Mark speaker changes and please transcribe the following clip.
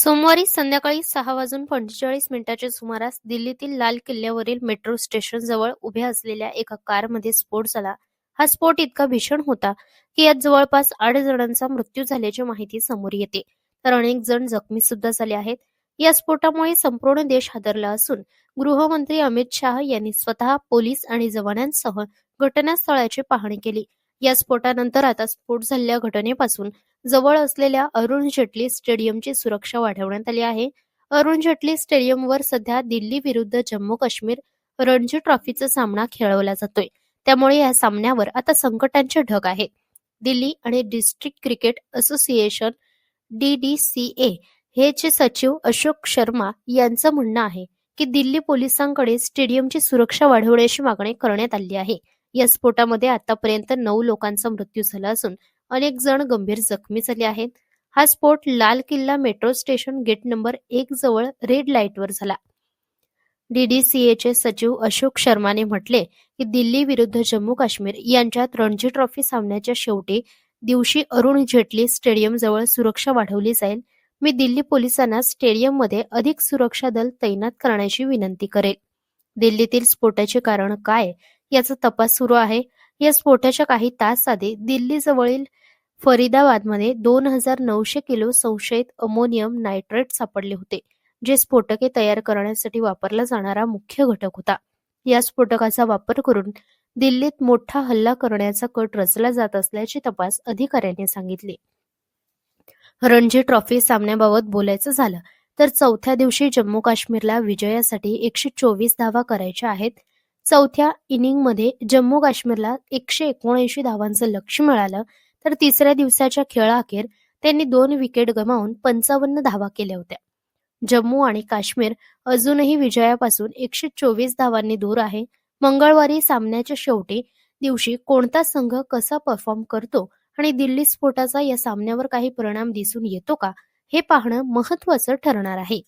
Speaker 1: सोमवारी संध्याकाळी सहा वाजून पंचेचाळीस मिनिटाच्या सुमारास दिल्लीतील लाल किल्ल्यावरील मेट्रो स्टेशनजवळ उभ्या असलेल्या एका कारमध्ये स्फोट झाला. हा स्फोट इतका भीषण होता की यात जवळपास आठ जणांचा मृत्यू झाल्याची माहिती समोर येते. तर अनेक जण जखमी सुद्धा झाले आहेत. या स्फोटामुळे संपूर्ण देश हादरला असून गृहमंत्री अमित शाह यांनी स्वतः पोलीस आणि जवानांसह घटनास्थळाची पाहणी केली. या स्फोटानंतर आता स्फोट झालेल्या घटनेपासून जवळ असलेल्या अरुण जेटली स्टेडियमची सुरक्षा वाढवण्यात आली आहे. अरुण जेटली स्टेडियमवर सध्या दिल्ली विरुद्ध जम्मू काश्मीर रणजी ट्रॉफीचा सामना खेळवला जातोय. त्यामुळे या सामन्यावर आता संकटांचे ढग आहेत. दिल्ली आणि डिस्ट्रिक्ट क्रिकेट असोसिएशन डीडीसीए हे चे सचिव अशोक शर्मा यांचं म्हणणं आहे की दिल्ली पोलिसांकडे स्टेडियमची सुरक्षा वाढवण्याची मागणी करण्यात आली आहे. या स्फोटामध्ये आतापर्यंत नऊ लोकांचा मृत्यू झाला असून अनेक जण गंभीर जखमी झाले आहेत. हा स्फोट लाल किल्ला मेट्रो स्टेशन गेट नंबर एक जवळ रेड लाईटवर झाला. डीडीसीएचे सचिव अशोक शर्माने म्हटले की दिल्ली विरुद्ध जम्मू काश्मीर यांच्यात रणजी ट्रॉफी सामन्याच्या शेवटी दिवशी अरुण जेटली स्टेडियम जवळ सुरक्षा वाढवली जाईल. मी दिल्ली पोलिसांना स्टेडियममध्ये अधिक सुरक्षा दल तैनात करण्याची विनंती करेल. दिल्लीतील स्फोटाचे कारण काय? याचा तपास सुरू आहे. या स्फोटाच्या काही तास आधी दिल्ली जवळील फरीदाबादमध्ये दोन हजार नऊशे किलो संशयित अमोनियम नायट्रेट सापडले होते जे स्फोटके तयार करण्यासाठी वापरला जाणारा मुख्य घटक होता. या स्फोटकाचा वापर करून दिल्लीत मोठा हल्ला करण्याचा कट रचला जात असल्याचे तपास अधिकाऱ्यांनी सांगितले. रणजी ट्रॉफी सामन्याबाबत बोलायचं झालं तर चौथ्या दिवशी जम्मू काश्मीरला विजयासाठी एकशे चोवीस धावा करायच्या आहेत चौथ्या इनिंगमध्ये जम्मू काश्मीरला एकशे एकोणऐंशी धावांचं लक्ष मिळालं तर तिसऱ्या दिवसाच्या खेळाअखेर त्यांनी दोन विकेट गमावून पंचावन्न धावा केल्या होत्या. जम्मू आणि काश्मीर अजूनही विजयापासून एकशे चोवीस धावांनी दूर आहे. मंगळवारी सामन्याच्या शेवटी दिवशी कोणता संघ कसा परफॉर्म करतो आणि दिल्ली स्फोटाचा या सामन्यावर काही परिणाम दिसून येतो का हे पाहणं महत्वाचं ठरणार आहे.